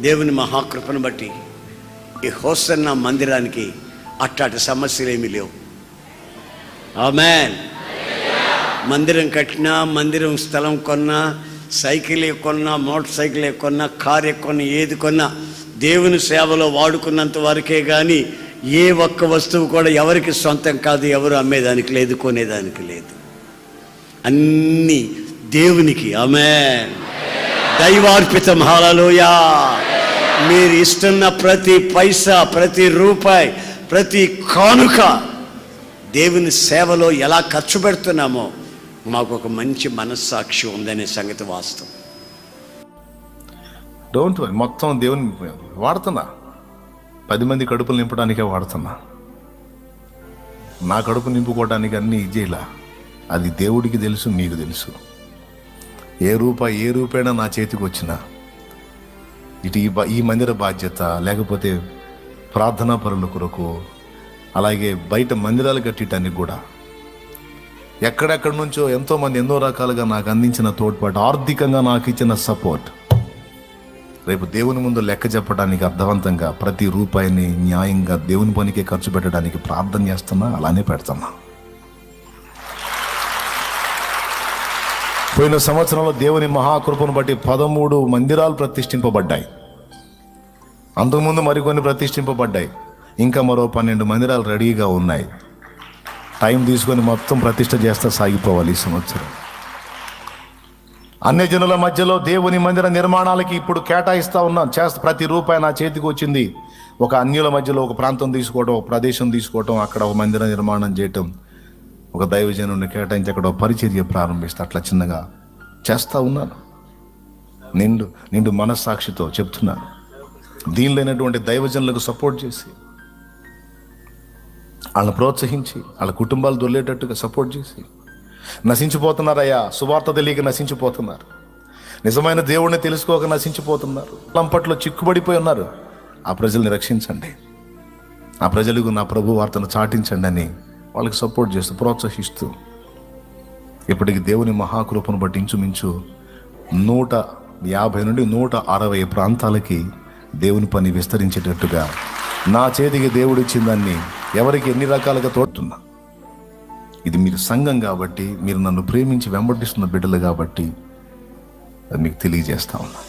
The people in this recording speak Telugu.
దేవుని మహాకృపను బట్టి ఈ హోసన్న మందిరానికి అట్టాటి సమస్యలు ఏమీ లేవు. ఆమెన్. మందిరం కట్టినా మందిరం స్థలం కొన్నా సైకిల్ కొన్నా మోటార్ సైకిల్ కొన్నా కారు కొన్నా ఏది కొన్నా దేవుని సేవలో వాడుకున్నంత వరకే కానీ ఏ ఒక్క వస్తువు కూడా ఎవరికి సొంతం కాదు ఎవరు అమ్మేదానికి లేదు కొనేదానికి లేదు. అన్నీ దేవునికి. ఆమె దైవార్పితం హాలలోయా మీరు ఇస్తున్న ప్రతి పైసా ప్రతి రూపాయి ప్రతి కానుక దేవుని సేవలో ఎలా ఖర్చు పెడుతున్నామో మాకు ఒక మంచి మనస్సాక్షి ఉందనే సంగతి వాస్తవం. డోంట్ వరీ మొత్తం దేవుని వాడుతున్నా. పది మంది కడుపులు నింపడానికే వాడుతున్నా. నా కడుపు నింపుకోవడానికి అన్నీ ఇచ్చేలా అది దేవుడికి తెలుసు మీకు తెలుసు. ఏ రూపాయి ఏ రూపాయినా నా చేతికి వచ్చినా ఇటు ఈ ఈ మందిర బాధ్యత లేకపోతే ప్రార్థనా పరుల కొరకు అలాగే బయట మందిరాలు కట్టడానికి కూడా. ఎక్కడెక్కడి నుంచో ఎంతోమంది ఎన్నో రకాలుగా నాకు అందించిన తోడ్పాటు ఆర్థికంగా నాకు ఇచ్చిన సపోర్ట్. రేపు దేవుని ముందు లెక్క చెప్పడానికి అర్థవంతంగా ప్రతి రూపాయిని న్యాయంగా దేవుని పనికే ఖర్చు పెట్టడానికి ప్రార్థన చేస్తున్నా అలానే పెడుతున్నా. పోయిన సంవత్సరంలో దేవుని మహాకృపను బట్టి పదమూడు మందిరాలు ప్రతిష్ఠింపబడ్డాయి. అంతకుముందు మరికొన్ని ప్రతిష్ఠింపబడ్డాయి. ఇంకా మరో పన్నెండు మందిరాలు రెడీగా ఉన్నాయి. టైం తీసుకొని మొత్తం ప్రతిష్ట చేస్తా సాగిపోవాలి ఈ సంవత్సరం. అన్ని జనుల మధ్యలో దేవుని మందిర నిర్మాణాలకి ఇప్పుడు కేటాయిస్తూ ఉన్నాం చేస్త ప్రతి రూపాయి నా చేతికి వచ్చింది. ఒక అన్యుల మధ్యలో ఒక ప్రాంతం తీసుకోవడం ఒక ప్రదేశం తీసుకోవడం అక్కడ ఒక మందిర నిర్మాణం చేయటం. ఒక దైవజనుడిని కేటాయించి అక్కడ పరిచర్య ప్రారంభిస్తే అట్లా చిన్నగా చేస్తా ఉన్నాను. నిండు నిండు మనస్సాక్షితో చెప్తున్నాను. దీనిలోనటువంటి దైవజనులకు సపోర్ట్ చేసి వాళ్ళని ప్రోత్సహించి వాళ్ళ కుటుంబాలు దొల్లేటట్టుగా సపోర్ట్ చేసి నశించిపోతున్నారయ్యా సువార్త తెలియక నశించిపోతున్నారు. నిజమైన దేవుడిని తెలుసుకోక నశించిపోతున్నారు. లంపట్లో చిక్కుబడిపోయి ఉన్నారు. ఆ ప్రజల్ని రక్షించండి. ఆ ప్రజలకు నా ప్రభు వార్తను చాటించండి అని వాళ్ళకి సపోర్ట్ చేస్తూ ప్రోత్సహిస్తూ ఇప్పటికి దేవుని మహాకృపను బట్టి ఇంచుమించు నూట యాభై నుండి నూట అరవై ప్రాంతాలకి దేవుని పని విస్తరించేటట్టుగా నా చేతికి దేవుడిచ్చిందాన్ని ఎవరికి ఎన్ని రకాలుగా తోడుతున్నా. ఇది మీరు సంఘం కాబట్టి మీరు నన్ను ప్రేమించి వెంబడిస్తున్న బిడ్డలు కాబట్టి అది మీకు తెలియజేస్తా ఉన్నా.